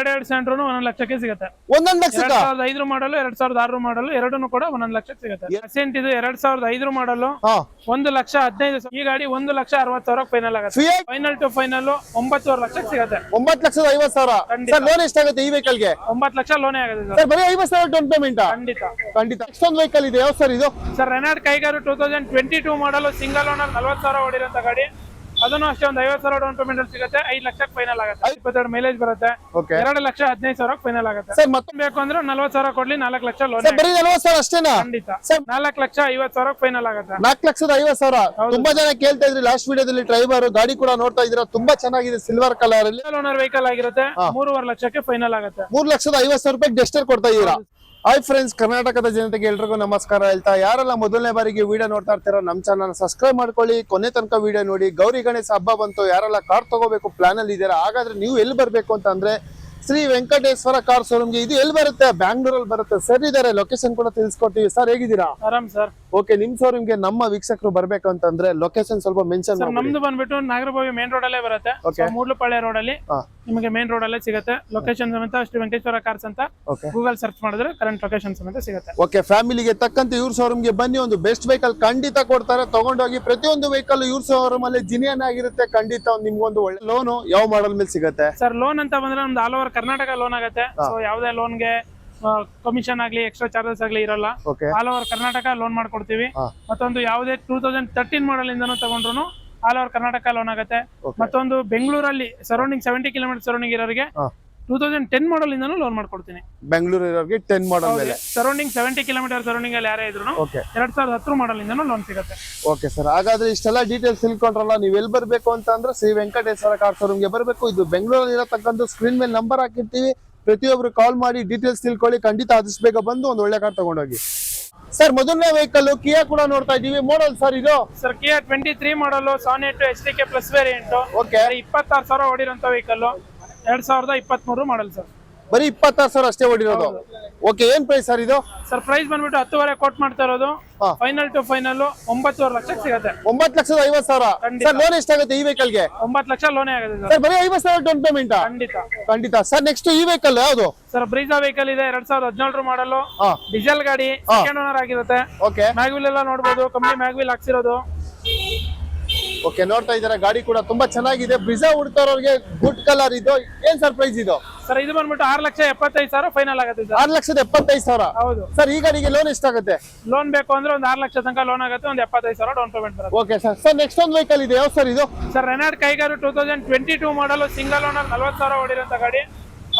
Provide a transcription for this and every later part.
ಎರಡ್ ಎರಡ್ ಒಂದೊಂದು ಲಕ್ಷಕ್ಕೆ ಸಿಗುತ್ತೆ. ಒಂದೊಂದು ಲಕ್ಷ ಸಾವಿರದ ಐದು ಮಾಡಲು ಎರಡ್ ಸಾವಿರದ ಆರು ಮಾಡಲು ಎರಡನ್ನು ಕೂಡ ಒಂದೊಂದು ಲಕ್ಷಕ್ಕೆ ಸಿಗುತ್ತೆ. ಇದು ಎರಡ್ ಸಾವಿರದ ಐದು ಮಾಡಲು ಒಂದು ಲಕ್ಷ ಹದಿನೈದು. ಈ ಗಾಡಿ ಒಂದು ಲಕ್ಷ ಅರವತ್ತು ಸಾವಿರ ಫೈನಲ್ ಆಗುತ್ತೆ. ಫೈನಲ್ ಟು ಫೈನಲ್ ಒಂಬತ್ತುವರೆ ಲಕ್ಷಕ್ಕೆ ಸಿಗುತ್ತೆ. ಒಂಬತ್ತು ಲಕ್ಷದ ಐವತ್ ಸಾವಿರ? ಲೋನ್ ಎಷ್ಟಾಗುತ್ತೆ ಈ ವೆಹಿಕಲ್ಗೆ? ಒಂಬತ್ತು ಲಕ್ಷ ಲೋನೇ ಆಗುತ್ತೆ ಸರ್. ಬರೀ ಐವತ್ ಸಾವಿರ ಡೌನ್ ಪೇಮೆಂಟ್ ಖಂಡಿತ. ಖಂಡಿತ. ಎಷ್ಟೊಂದು ವೆಹಿಕಲ್ ಇದೆ ಯಾವ ಸರ್ ಇದು? Sir Renault Kiger two thousand twenty two model single owner ನಲ್ವತ್ತು ಸಾವಿರ ಹೊಡಿರುವಂತ ಗಾಡಿ. ಅದನ್ನು ಅಷ್ಟೇ ಒಂದು ಐವತ್ತು ಸಾವಿರ ಡೌನ್ ಪೇಮೆಂಟ್ ಅಲ್ಲಿ ಸಿಗುತ್ತೆ. ಐದು ಲಕ್ಷಕ್ಕೆ ಫೈನಲ್ ಆಗುತ್ತೆ. ಇಪ್ಪತ್ತೆರಡು ಮೈಲೇಜ್ ಬರುತ್ತೆ. ಎರಡು ಲಕ್ಷ ಹದಿನೈದು ಸಾವಿರ ಫೈನಲ್ ಆಗುತ್ತೆ. ಸರ್ ಮತ್ತೆ ಬೇಕು ಅಂದ್ರೆ ನಲ್ವತ್ತು ಸಾವಿರ ಕೊಡ್ಲಿ ನಾಲ್ಕು ಲಕ್ಷ ಲೋನ್ ಬರೀ ನಲ್ವತ್ತು ಸಾವಿರ ಅಷ್ಟೇನಾ? ಖಂಡಿತ. ನಾಲ್ಕು ಲಕ್ಷ ಐವತ್ತು ಸಾವಿರ ಫೈನಲ್ ಆಗುತ್ತೆ. ನಾಲ್ಕು ಲಕ್ಷದ ಐವತ್ತು ಸಾವಿರ. ತುಂಬಾ ಜನ ಕೇಳ್ತಾ ಇದ್ರಿ ಲಾಸ್ಟ್ ವಿಡಿಯೋದಲ್ಲಿ ಡ್ರೈವರ್ ಗಾಡಿ ಕೂಡ ನೋಡ್ತಾ ಇದ್ರ ತುಂಬಾ ಚೆನ್ನಾಗಿದೆ ಸಿಲ್ವರ್ ಕಲರ್ ಅಲ್ಲಿ. ಓನರ್ ವೆಹಿಕಲ್ ಆಗಿರುತ್ತೆ. ಮೂರುವರೆ ಲಕ್ಷಕ್ಕೆ ಫೈನಲ್ ಆಗುತ್ತೆ. ಮೂರ್ ಲಕ್ಷದ ಐವತ್ತು ಸಾವಿರ ರೂಪಾಯಿ ಡೆಸ್ಟರ್ ಕೊಡ್ತಾ ಇದ್ದೀರಾ? ಹಾಯ್ ಫ್ರೆಂಡ್ಸ್ ಕರ್ನಾಟಕದ ಜನತೆಗೆ ಎಲ್ರಿಗೂ ನಮಸ್ಕಾರ ಹೇಳ್ತಾ, ಯಾರೆಲ್ಲ ಮೊದಲನೇ ಬಾರಿಗೆ ವಿಡಿಯೋ ನೋಡ್ತಾ ಇರ್ತೀರೋ ನಮ್ಮ ಚಾನಲ್ ಸಬ್ಸ್ಕ್ರೈಬ್ ಮಾಡ್ಕೊಳ್ಳಿ. ಕೊನೆ ತನಕ ವಿಡಿಯೋ ನೋಡಿ. ಗೌರಿ ಗಣೇಶ ಹಬ್ಬ ಬಂತು, ಯಾರೆಲ್ಲ ಕಾರ್ ತಗೋಬೇಕು ಪ್ಲಾನ್ ಅಲ್ಲಿ ಇದ್ದೀರಾ, ಹಾಗಾದ್ರೆ ನೀವು ಎಲ್ಲಿ ಬರಬೇಕು ಅಂತ ಅಂದ್ರೆ ಶ್ರೀ ವೆಂಕಟೇಶ್ವರ ಕಾರ್ ಶೋರೂಮ್ಗೆ ಇದು ಎಲ್ಲಿ ಬರುತ್ತೆ? ಬ್ಯಾಂಗ್ಳೂರಲ್ಲಿ ಬರುತ್ತೆ. ಸರ್ ಇದಾರೆ. ಲೊಕೇಶನ್ ಕೂಡ ತಿಳಿಸ್ಕೊಡ್ತೀವಿ. ಸರ್ ಹೇಗಿದ್ದೀರಾ? ಆರಾಮ್ ಸರ್. ಓಕೆ ನಿಮ್ ಶೋರೂಮ್ಗೆ ನಮ್ಮ ವೀಕ್ಷಕರು ಬರ್ಬೇಕು ಅಂತಂದ್ರೆ ಲೊಕೇಶನ್ ಸ್ವಲ್ಪ ಮೆನ್ಷನ್ ಸರ್ ನಮ್ದು ಬಂದ್ಬಿಟ್ಟು ನಾಗರಭಾವಿ ಮೇನ್ ರೋಡ್ ಅಲ್ಲೇ ಬರುತ್ತೆ. Okay. ಮೂಡ್ಲಪಾಳ್ಯ ರೋಡ್ ಅಲ್ಲಿ ಹಾ. ನಿಮಗೆ ಮೇನ್ ರೋಡ್ ಅಲ್ಲೇ ಸಿಗುತ್ತೆ. ಲೊಕೇಶನ್ ಸಮೇತ ಶ್ರೀ ವೆಂಕಟೇಶ್ವರ ಕಾರ್ಸ್ ಅಂತ ಓಕೆ ಗೂಗಲ್ ಸರ್ಚ್ ಮಾಡಿದ್ರೆ ಕರೆಂಟ್ ಲೊಕೇಶನ್ ಸಮೇತ ಸಿಗುತ್ತೆ. ಓಕೆ ಫ್ಯಾಮಿಲಿಗೆ ತಕ್ಕಂತೆ ಇವ್ರ ಶೋರೂಮ್ಗೆ ಬನ್ನಿ. ಒಂದು ಬೆಸ್ಟ್ ವೆಹಿಕಲ್ ಖಂಡಿತ ಕೊಡ್ತಾರೆ. ತಗೊಂಡೋಗಿ ಪ್ರತಿಯೊಂದು ವೆಹಿಕಲ್ ಇವ್ರ ಶೋರೂಮ್ ಅಲ್ಲಿ ಜಿನಿಯನ್ ಆಗಿರುತ್ತೆ. ಖಂಡಿತ ಒಂದ್ ನಿಮ್ಗೊಂದು ಒಳ್ಳೆ ಲೋನು ಯಾವ ಮಾಡಲ್ ಮೇಲೆ ಸಿಗುತ್ತೆ? ಸರ್ ಲೋನ್ ಅಂತ ಬಂದ್ರೆ ಒಂದು ಆಲ್ ಓವರ್ ಕರ್ನಾಟಕ ಲೋನ್ ಆಗುತ್ತೆ. ಸೊ ಯಾವುದೇ ಲೋನ್ಗೆ ಕಮಿಷನ್ ಆಗ್ಲಿ ಎಕ್ಸ್ಟ್ರಾ ಚಾರ್ಜಸ್ ಆಗ್ಲಿ ಇರಲ್ಲ. ಆಲ್ ಓವರ್ ಕರ್ನಾಟಕ ಲೋನ್ ಮಾಡ್ಕೊಡ್ತೀವಿ. ಮತ್ತೊಂದು ಯಾವುದೇ ಟೂ ತೌಸಂಡ್ ತರ್ಟೀನ್ ಮಾಡಲ್ ಇಂದನೂ ತಗೊಂಡ್ರು ಆಲ್ ಓವರ್ ಕರ್ನಾಟಕ ಲೋನ್ ಆಗುತ್ತೆ. ಮತ್ತೊಂದು ಬೆಂಗಳೂರಲ್ಲಿ ಸರೌಂಡಿಂಗ್ ಸೆವೆಂಟಿ ಕಿಲೋಮೀಟರ್ ಸರೌಂಡಿಂಗ್ ಇರೋರಿಗೆ. ಟೂ ತೌಸಂಡ್ ಟೆನ್ ಮಾಡಲ್ ಇಂದನೂ ಲೋನ್ ಮಾಡ್ಕೊಡ್ತೀನಿ. ಬೆಂಗಳೂರು ಇರೋರಿಗೆ ಟೆನ್ ಮಾಡಲ್ ಮೇಲೆ. ಸರೌಂಡಿಂಗ್ ಸೆವೆಂಟಿ ಕಿಲೋಮೀಟರ್ ಸರೌಂಡಿಂಗ್ ಅಲ್ಲಿ ಯಾರೇ ಇದ್ರು ಓಕೆ ಎರಡ್ ಸಾವಿರದ ಹತ್ತು ಮಾಡಲ್ ಇಂದನೂ ಲೋನ್ ಸಿಗುತ್ತೆ. ಓಕೆ ಸರ್ ಹಾಗಾದ್ರೆ ಇಷ್ಟೆಲ್ಲ ಡೀಟೇಲ್ಸ್ ತಿಳ್ಕೊಂಡ್ರಲ್ಲ ನೀವು ಎಲ್ಲಿ ಬರಬೇಕು ಅಂತ ಅಂದ್ರೆ ಶ್ರೀ ವೆಂಕಟೇಶ್ವರ ಕಾರ್ ಶೋರೂಮ್ಗೆ ಬರಬೇಕು. ಇದು ಬೆಂಗಳೂರಲ್ಲಿ ಇರತಕ್ಕಂಥ ಸ್ಕ್ರೀನ್ ಮೇಲೆ ನಂಬರ್ ಹಾಕಿರ್ತೀವಿ. ಪ್ರತಿಯೊಬ್ರು ಕಾಲ್ ಮಾಡಿ ಡೀಟೇಲ್ಸ್ ತಿಳ್ಕೊಳ್ಳಿ. ಖಂಡಿತ ಆದಷ್ಟು ಬೇಗ ಬಂದು ಒಂದು ಒಳ್ಳೆ ಕಾರ್ ತಗೊಂಡೋಗಿ. ಸರ್ ಮೊದಲನೇ ವೆಹಿಕಲ್ ಕಿಯಾ ಕೂಡ ನೋಡ್ತಾ ಇದೀವಿ ಮಾಡಲ್ ಸರ್ ಇದು? Sir Kia twenty three model Sonet H D K plus variant okay ಇಪ್ಪತ್ತಾರು ಸಾವಿರ ಹೊಡಿರೋ ವೆಹಿಕಲ್ ಎರಡ್ ಸಾವಿರದ ಇಪ್ಪತ್ಮೂರು ಮಾಡಲ್ ಸರ್ ಬರೀ ಇಪ್ಪತ್ತಾರು ಸಾವಿರ ಅಷ್ಟೇ ಓಡಿರೋದು ಓಕೆ ಏನ್ ಪ್ರೈಸ್ ಸರ್ ಇದು? ಸರ್ ಪ್ರೈಸ್ ಬಂದ್ಬಿಟ್ಟು ಹತ್ತುವರೆ ಕೋಟ್ ಮಾಡ್ತಾ ಇರೋದು. ಹಾ. ಫೈನಲ್ ಟು ಫೈನಲ್ ಒಂಬತ್ತುವರೆ ಲಕ್ಷ ಸಿಗುತ್ತೆ. ಒಂಬತ್ತು ಲಕ್ಷದ ಐವತ್ ಸಾವಿರ. ಖಂಡಿತ. ಸರ್ ಲೋನ್ ಎಷ್ಟಾಗುತ್ತೆ ಈ ವೆಹಿಕಲ್ಗೆ ಒಂಬತ್ತು ಲಕ್ಷ ಲೋನೇ ಆಗುತ್ತೆ ಸರ್ ಸರ್ ಬರೀ ಐವತ್ ಸಾವಿರ ಡೌನ್ ಪೇಮೆಂಟ್ ಖಂಡಿತ. ಖಂಡಿತ. ಸರ್ ನೆಕ್ಸ್ಟ್ ಈ ವೆಹಿಕಲ್ ಯಾವುದು? ಸರ್ ಬ್ರೀಜಾ ವೆಹಿಕಲ್ ಇದೆ ಎರಡ್ ಸಾವಿರದ ಹದಿನೇಳರ ಮಾಡಲು ಹಾ. ಡೀಸೆಲ್ ಗಾಡಿ ಸೆಕೆಂಡ್ ಓನರ್ ಆಗಿರುತ್ತೆ. ಓಕೆ ಮ್ಯಾಗ್ವಿಲ್ ಎಲ್ಲ ನೋಡ್ಬೋದು. Company mag wheel ಹಾಕ್ಸಿರೋದು. ಓಕೆ ನೋಡ್ತಾ ಇದ್ದಾರೆ ಗಾಡಿ ಕೂಡ ತುಂಬಾ ಚೆನ್ನಾಗಿದೆ. ಬ್ರಿಜಾ ಹುಡ್ತಾರವ್ರಿಗೆ ಗುಡ್ ಕಲರ್ ಇದು. ಏನ್ ಸರ್ ಪ್ರೈಸ್ ಇದು? ಸರ್ ಇದು ಬಂದ್ಬಿಟ್ಟು ಆರು ಲಕ್ಷ ಎಪ್ಪತ್ತೈದು ಸಾವಿರ ಫೈನಲ್ ಆಗುತ್ತೆ ಸರ್ ಆರು ಲಕ್ಷದ ಎಪ್ಪತ್ತೈದು ಸಾವಿರ? ಹೌದು. ಸರ್ ಈ ಗಾಡಿಗೆ ಲೋನ್ ಎಷ್ಟಾಗುತ್ತೆ? ಲೋನ್ ಬೇಕು ಅಂದ್ರೆ ಒಂದು ಆರು ಲಕ್ಷ ತನಕ ಲೋನ್ ಆಗುತ್ತೆ ಒಂದು ಎಪ್ಪತ್ತೈದು ಸಾವಿರ ಡೌನ್ ಪೇಮೆಂಟ್ ಬರುತ್ತೆ. ಓಕೆ ಸರ್ ಸರ್ ನೆಕ್ಸ್ಟ್ ಒಂದು ವೆಹಿಕಲ್ ಇದೆ ಯಾವ ಸರ್ ಇದು? Sir Renault Kiger two thousand twenty two model single owner ನಲ್ವತ್ತು ಸಾವಿರ ಓಡಿರೋಂಥ ಗಾಡಿ.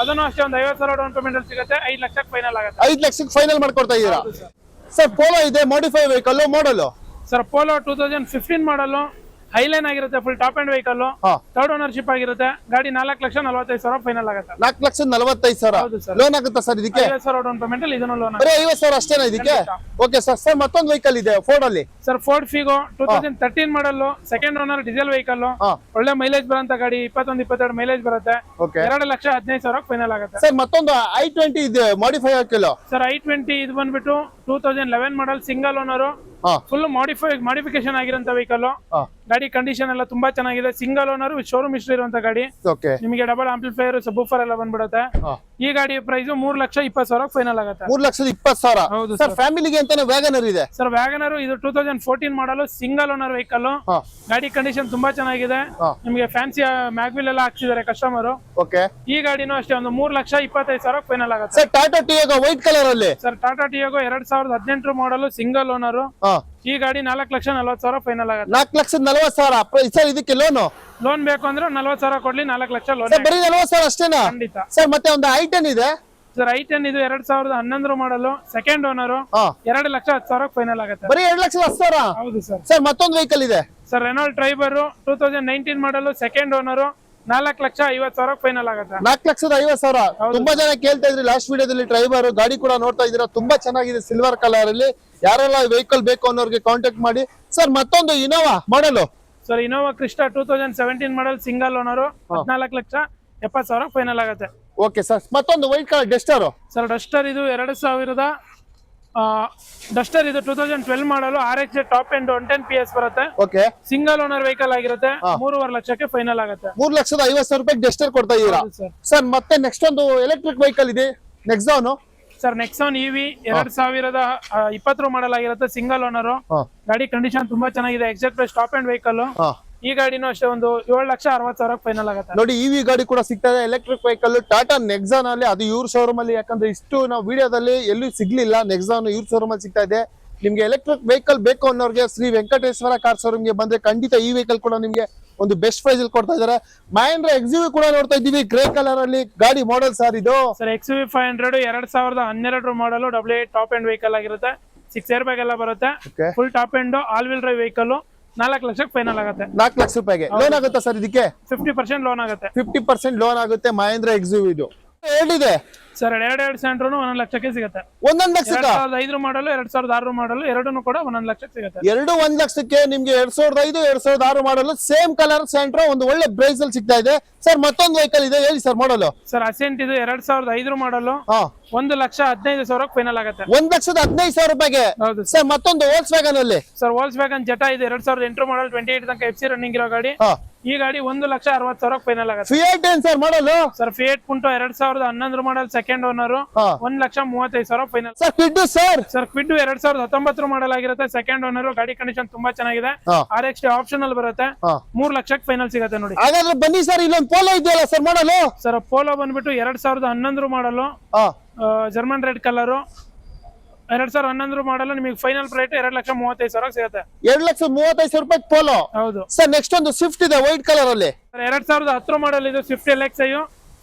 ಅದನ್ನು ಅಷ್ಟೇ ಒಂದು ಐವತ್ತು ಸಾವಿರ ಡೌನ್ ಪೇಮೆಂಟ್ ಸಿಗುತ್ತೆ ಐದು ಲಕ್ಷಕ್ಕೆ ಫೈನಲ್ ಆಗುತ್ತೆ. ಐದು ಲಕ್ಷಕ್ಕೆ ಫೈನಲ್ ಮಾಡ್ಕೊಡ್ತಾ ಇದ್ದೀರಾ? ಸರ್ ಪೋಲೋ ಇದೆ modify vehicle model sir Polo two thousand fifteen model highline ಆಗಿರುತ್ತೆ full top and vehicle third ownership ಆಗಿರುತ್ತೆ. ಗಾಡಿ ನಾಲ್ಕು ಲಕ್ಷ ನಲವತ್ತೈದು ಸಾವಿರ ಫೈನಲ್ ಆಗುತ್ತೆ. ನಾಲ್ಕು ಲಕ್ಷ ನಲವತ್ತೈದು ಸಾವಿರ. ಹೌದು ಸರ್. ಲೋನ್ ಆಗುತ್ತಾ ಸರ್ ಇದಕ್ಕೆ? ಐವತ್ತು ಸಾವಿರ ಡೌನ್ ಪೇಮೆಂಟ್ ಅಲ್ಲಿ ಇದನ್ನು ಲೋನ್ ಬರೀ ಐವತ್ತು ಸಾವಿರ ಅಷ್ಟೇನಾ ಇದಕ್ಕೆ? ಓಕೆ ಸರ್ ಸರ್ ಮತ್ತೊಂದು ವೆಹಿಕಲ್ ಇದೆ ಫೋರ್ಡ್ ಅಲ್ಲಿ. Sir Ford Figo two thousand thirteen model second owner diesel vehicle ಒಳ್ಳೆ ಮೈಲೇಜ್ ಬರೋಂಥ ಗಾಡಿ ಇಪ್ಪತ್ತೊಂದು ಇಪ್ಪತ್ತೆರಡು ಮೈಲೇಜ್ ಬರುತ್ತೆ. ಎರಡು ಲಕ್ಷ ಹದಿನೈದು ಸಾವಿರ ಫೈನಲ್ ಆಗುತ್ತೆ. ಸರ್ ಮತ್ತೊಂದು ಐ ಟ್ವೆಂಟಿ ಇದೆ ಮಾಡಿಫೈ ಹಾಕಿಲ್ಲ? ಸರ್ ಐ ಟ್ವೆಂಟಿ ಇದು ಬಂದ್ಬಿಟ್ಟು two thousand eleven model single owner full modify modification ಆಗಿರೋ ವೆಹಿಕಲ್ ಗಾಡಿ ಕಂಡೀಷನ್ ಎಲ್ಲ ತುಂಬಾ ಚೆನ್ನಾಗಿದೆ. ಸಿಂಗಲ್ ಓನರ್ ಶೋರೂಮ್ ಇಷ್ಟ ಇರುವಂತ ಗಾಡಿ. ಓಕೆ ನಿಮಗೆ ಡಬಲ್ ಆಂಪ್ಲಿಫೈರ್ ಸಬ್ಬೂಫರ್ ಎಲ್ಲ ಬಂದ್ಬಿಡುತ್ತೆ. ಈ ಗಾಡಿ ಪ್ರೈಸ್ ಮೂರ್ ಲಕ್ಷ ಇಪ್ಪತ್ತು ಸಾವಿರ ಫೈನಲ್ ಆಗುತ್ತೆ. ಮೂರ್ ಲಕ್ಷದ ಇಪ್ಪತ್ ಸಾವಿರ. ಹೌದು ಸರ್ ಫ್ಯಾಮಿಲಿಗೆ ಅಂತಾನೆ ವ್ಯಾಗನರ್ ಇದೆ. ಸರ್ ವ್ಯಾಗನರ್ ಇದು two thousand fourteen model single owner vehicle ಗಾಡಿ ಕಂಡೀಷನ್ ತುಂಬಾ ಚೆನ್ನಾಗಿದೆ. ನಿಮಗೆ ಫ್ಯಾನ್ಸಿ ಮ್ಯಾಗ್ವಿಲ್ ಎಲ್ಲ ಹಾಕ್ಸಿದ್ದಾರೆ ಕಸ್ಟಮರ್ ಓಕೆ ಈ ಗಾಡಿನೂ ಅಷ್ಟೇ ಒಂದು ಮೂರ್ ಲಕ್ಷ ಇಪ್ಪತ್ತೈದು ಸಾವಿರ ಫೈನಲ್ ಆಗುತ್ತೆ. Sir Tata Tiago white colour ಅಲ್ಲಿ. ಸರ್ ಟಾಟಾ ಟಿಯಾಗೋ ಎರಡ್ ಸಾವಿರದ ಹದಿನೆಂಟು ಮಾಡಲು ಸಿಂಗಲ್ ಓನರ್ ಈ ಗಾಡಿ ನಾಲ್ಕು ಲಕ್ಷ ನಲ್ವತ್ತು ಸಾವಿರ ಫೈನಲ್ ಆಗುತ್ತೆ. ನಾಲ್ಕು ಲಕ್ಷದ ನಲವತ್ತು ಸಾವಿರ. ಸರ್ ಇದಕ್ಕೆ ಲೋನು ಲೋನ್ ಬೇಕು ಅಂದ್ರೆ ನಲ್ವತ್ತು ಸಾವಿರ ಕೊಡ್ಲಿ ನಾಲ್ಕು ಲಕ್ಷ ಲೋನ್ ಸರ್ ಬರೀ ನಲವತ್ತು ಸಾವಿರ ಅಷ್ಟೇನಾ? ಖಂಡಿತ. ಸರ್ ಮತ್ತೆ ಒಂದು ಐಟನ್ ಇದೆ ಸರ್ ಐ ಟೆನ್ ಇದು ಎರಡ್ ಸಾವಿರದ ಹನ್ನೊಂದರ ಮಾಡಲು ಸೆಕೆಂಡ್ ಓನರ್ ಹಾ. ಎರಡು ಲಕ್ಷ ಹತ್ತು ಸಾವಿರ ಫೈನಲ್ ಆಗುತ್ತೆ. ಬರೀ ಎರಡು ಲಕ್ಷ ಹತ್ತು ಸಾವಿರ? ಹೌದು ಸರ್. ಸರ್ ಮತ್ತೊಂದು ವೆಹಿಕಲ್ ಇದೆ. Sir Renault Triber two thousand nineteen model second owner ನಾಲ್ಕು ಲಕ್ಷ ಐವತ್ತು ಸಾವಿರ ಫೈನಲ್ ಆಗುತ್ತೆ. ನಾಲ್ಕು ಲಕ್ಷದ ಐವತ್ತು ಸಾವಿರ. ತುಂಬಾ ಜನ ಕೇಳ್ತಾ ಇದ್ರಿ ಲಾಸ್ಟ್ ವಿಡಿಯೋದಲ್ಲಿ ಡ್ರೈವರ್ ಗಾಡಿ ಕೂಡ ನೋಡ್ತಾ ಇದ್ದೀರಾ. ತುಂಬಾ ಚೆನ್ನಾಗಿದೆ ಸಿಲ್ವರ್ ಕಲರ್ ಅಲ್ಲಿ. ಯಾರೆಲ್ಲ ವೆಹಿಕಲ್ ಬೇಕು ಅನ್ನೋರಿಗೆ ಕಾಂಟ್ಯಾಕ್ಟ್ ಮಾಡಿ. ಸರ್ ಮತ್ತೊಂದು Innova model sir Innova Crysta two thousand seventeen model single owner ಹದಿನಾಲ್ಕು ಲಕ್ಷ ಎಪ್ಪತ್ತು ಸಾವಿರ ಫೈನಲ್ ಆಗುತ್ತೆ. ಓಕೆ ಸರ್ ಮತ್ತೊಂದು white colour Duster sir Duster ಇದು ಎರಡು ಸಾವಿರದ ಡಸ್ಟರ್ ಇದು two thousand twelve model R X top end one ten P S ಬರುತ್ತೆ. ಓಕೆ ಸಿಂಗಲ್ ಓನರ್ ವೆಹಿಕಲ್ ಆಗಿರುತ್ತೆ. ಮೂರುವರೆ ಲಕ್ಷಕ್ಕೆ ಫೈನಲ್ ಆಗುತ್ತೆ. ಮೂರು ಲಕ್ಷದ ಐವತ್ತು ಸಾವಿರ ರೂಪಾಯಿ ಡಸ್ಟರ್ ಕೊಡ್ತಾ ಇದೀರಾ ಸರ್ ಮತ್ತೆ ನೆಕ್ಸ್ಟ್ ಒಂದು ಎಲೆಕ್ಟ್ರಿಕ್ ವೆಹಿಕಲ್ ಇದೆ. ನೆಕ್ಸಾನ್ ಸರ್ ನೆಕ್ಸಾನ್ ಇವಿ ಎರಡ್ ಸಾವಿರದ ಇಪ್ಪತ್ತರ ಮಾಡಲ್ ಆಗಿರುತ್ತೆ ಸಿಂಗಲ್ ಓನರ್ ಗಾಡಿ ಕಂಡೀಷನ್ ತುಂಬಾ ಚೆನ್ನಾಗಿದೆ exact price top end vehicle ಈ ಗಾಡಿನೂ ಅಷ್ಟೇ ಒಂದು ಏಳು ಲಕ್ಷ ಅರವತ್ ಸಾವಿರ ಫೈನಲ್ ಆಗುತ್ತೆ. ನೋಡಿ ಇವಿ ಗಾಡಿ ಕೂಡ ಸಿಗ್ತಾ ಇದೆ ಎಲೆಕ್ಟ್ರಿಕ್ ವೆಹಿಕಲ್ ಟಾಟಾ ನೆಕ್ಸಾನ್ ಅಲ್ಲಿ ಅದು ಇವ್ರ ಶೋರೂಮ್ ಅಲ್ಲಿ ಯಾಕಂದ್ರೆ ಇಷ್ಟು ನಾವು ವಿಡಿಯೋದಲ್ಲಿ ಎಲ್ಲೂ ಸಿಗ್ಲಿಲ್ಲ ನೆಕ್ಸಾನ್ ಇವ್ರ ಶೋರೂಮ್ ಅಲ್ಲಿ ಸಿಗ್ತಾ ಇದೆ. ನಿಮ್ಗೆ ಎಲೆಕ್ಟ್ರಿಕ್ ವೆಹಿಕಲ್ ಬೇಕು ಅನ್ನೋರಿಗೆ ಶ್ರೀ ವೆಂಕಟೇಶ್ವರ ಕಾರ್ ಶೋರೂಮ್ಗೆ ಬಂದ್ರೆ ಖಂಡಿತ ಈ ವೆಹಿಕಲ್ ಕೂಡ ನಿಮ್ಗೆ ಒಂದು ಬೆಸ್ಟ್ ಪ್ರೈಸ್ ಅಲ್ಲಿ ಕೊಡ್ತಾ ಇದಾರೆ. ಮಹೇಂದ್ರ ಎಕ್ಸಿವಿ ಕೂಡ ನೋಡ್ತಾ ಇದ್ದೀವಿ ಗ್ರೇ ಕಲರ್ ಅಲ್ಲಿ ಗಾಡಿ ಮಾಡೆಲ್ ಸರ್ ಇದು. Sir X V five hundred ಎರಡ್ ಸಾವಿರದ ಹನ್ನೆರಡು model W eight top end vehicle ಆಗಿರುತ್ತೆ. ಸಿಕ್ಸ್ ಏರ್ ಬ್ಯಾಗ್ ಎಲ್ಲ ಬರುತ್ತೆ. Full top end all wheel drive vehicle ನಾಲ್ಕು ಲಕ್ಷಕ್ಕೆ ಫೈನಲ್ ಆಗುತ್ತೆ. ನಾಲ್ಕು ಲಕ್ಷ ರೂಪಾಯಿಗೆ. ಲೋನ್ ಆಗುತ್ತಾ ಸರ್ ಇದಕ್ಕೆ? ಫಿಫ್ಟಿ ಪರ್ಸೆಂಟ್ ಲೋನ್ ಆಗುತ್ತೆ. ಫಿಫ್ಟಿ ಪರ್ಸೆಂಟ್ ಲೋನ್ ಆಗುತ್ತೆ ಮಹೇಂದ್ರ ಎಕ್ಸಿವ್ ಇದು. ಹೇಳಿದೆ ಸರ್ ಎರಡು ಎರಡು ಸೆಂಟ್ರು ಒಂದೊಂದು ಲಕ್ಷಕ್ಕೆ ಸಿಗುತ್ತೆ. ಒಂದೊಂದ್ ಎರಡ್ ಲಕ್ಷಕ್ಕ ಸಾವಿರದ ಐದ್ರ ಮಾಡಲು ಎರಡ್ ಸಾವಿರದ ಆರು ಮಾಡಲು ಎರಡೂ ಕೂಡ ಒಂದೊಂದು ಲಕ್ಷಕ್ಕೆ ಸಿಗುತ್ತೆ. ಎರಡು ಒಂದ್ ಲಕ್ಷಕ್ಕೆ ನಿಮ್ಗೆ ಎರಡ್ ಸಾವಿರದ ಐದು ಎರಡ್ ಸಾವಿರದ ಆರು ಮಾಡಲು ಸೇಮ್ ಕಲರ್ ಸೆಂಟ್ರೋ ಒಂದು ಒಳ್ಳೆ ಪ್ರೈಸ್ ಅಲ್ಲಿ ಸಿಗ್ತಾ ಇದೆ. ಸರ್ ಮತ್ತೊಂದು ವೆಹಿಕಲ್ ಇದೆ ಹೇಳಿ ಸರ್ ಮಾಡಲು ಸರ್ ಅಸೆಂಟ್ ಇದು ಎರಡ್ ಸಾವಿರದ ಐದು ಮಾಡಲು ಹಾ. ಒಂದು ಲಕ್ಷ ಹದಿನೈದು ಸಾವಿರಕ್ಕೆ ಫೈನಲ್ ಆಗುತ್ತೆ. ಒಂದ್ ಲಕ್ಷದ ಹದಿನೈದು ಸಾವಿರ ರೂಪಾಯಿಗೆ? ಹೌದು. ಸರ್ ಮತ್ತೊಂದು ವೋಲ್ಸ್ ವ್ಯಾಗನ್ ಅಲ್ಲಿ? ಸರ್ ವಾಲ್ಸ್ ವ್ಯಾಗನ್ ಜಟ ಇದೆ ಎರಡ್ ಸಾವಿರದ ಎಂಟು ಮಾಡಲ್ ಟ್ವೆಂಟಿ ಏಟ್ ತನಕ ಎಫ್ ಸಿ ರನ್ನಿಂಗ್ ಇರೋ ಗಾಡಿ. ಹಾ. ಈ ಗಾಡಿ ಒಂದು ಲಕ್ಷ ಅರವತ್ತು ಸಾವಿರ ಫೈನಲ್ ಆಗುತ್ತೆ. ಫಿಯೇಟ್ ಏನ್ ಸರ್ ಮಾಡಲು ಸರ್ ಫಿಯೇಟ್ ಪುಂಟು ಎರಡ್ ಸಾವಿರದ ಹನ್ನೊಂದು ಮಾಡಲ್ ಸೆಕೆಂಡ್ ಓನರ್ ಒಂದ್ ಲಕ್ಷ ಮೂವತ್ತೈದು ಸಾವಿರ final sir Kwid sir sir Kwid ಎರಡ್ ಸಾವಿರದ ಹತ್ತೊಂಬತ್ತರ ಮಾಡಲ್ ಆಗಿರುತ್ತೆ. ಸೆಕೆಂಡ್ ಓನರ್ ಗಾಡಿ ಕಂಡೀಷನ್ ತುಂಬಾ ಚೆನ್ನಾಗಿದೆ. ಆರ್ ಎಕ್ಸ್ ಆಪ್ಷನಲ್ ಬರುತ್ತೆ. ಹಾ. ಮೂರ್ ಲಕ್ಷಕ್ಕೆ ಫೈನಲ್ ಸಿಗುತ್ತೆ ನೋಡಿ. ಹಾಗಾದ್ರೆ ಬನ್ನಿ ಸರ್ ಇಲ್ಲೊಂದು ಪೋಲೋ ಇದೆಯಲ್ಲ ಸರ್ ಮಾಡಲು ಸರ್ ಪೋಲೋ ಬಂದ್ಬಿಟ್ಟು ಎರಡ್ ಸಾವಿರದ ಹನ್ನೊಂದ್ರು ಮಾಡಲು ಜರ್ಮನ್ ರೆಡ್ ಕಲರು ಎರಡ್ ಸಾವಿರ ಹನ್ನೊಂದು ಮಾಡಲ್ಲ ನಿಮಗೆ ಫೈನಲ್ ಪ್ರೈಟ್ ಎರಡ್ ಲಕ್ಷ ಮೂವತ್ತೈದು ಸಾವಿರ ಸಿಗುತ್ತೆ. ಎರಡ್ ಲಕ್ಷ ಮೂವತ್ತೈದು ಸಾವಿರ ರೂಪಾಯಿ ಪೋಲೋ ಹೌದು. ಸರ್ ನೆಕ್ಸ್ಟ್ ಒಂದು ಸ್ವಿಫ್ಟ್ ಇದೆ ವೈಟ್ ಕಲರ್ ಅಲ್ಲಿ. ಸರ್ ಎರಡ್ ಸಾವಿರದ ಹತ್ತರ ಮಾಡಲ್ ಇದು Swift L X I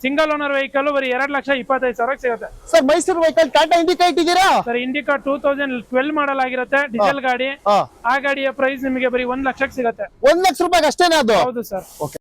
single owner vehicle ಬರೀ ಎರಡ್ ಲಕ್ಷ ಇಪ್ಪತ್ತೈದು ಸಾವಿರ ಸಿಗುತ್ತೆ. Sir Mysuru vehicle Tata Indica ಇಟ್ಟಿದ್ದೀರಾ? Sir Indica two thousand twelve model ಆಗಿರುತ್ತೆ ಡೀಸೆಲ್ ಗಾಡಿ. ಆ ಗಾಡಿಯ ಪ್ರೈಸ್ ನಿಮಗೆ ಬರೀ ಒಂದ್ ಲಕ್ಷಕ್ಕೆ ಸಿಗುತ್ತೆ. ಒಂದ್ ಲಕ್ಷ ರೂಪಾಯಿ ಅಷ್ಟೇನಾ ಅದು? ಹೌದು ಸರ್ ಓಕೆ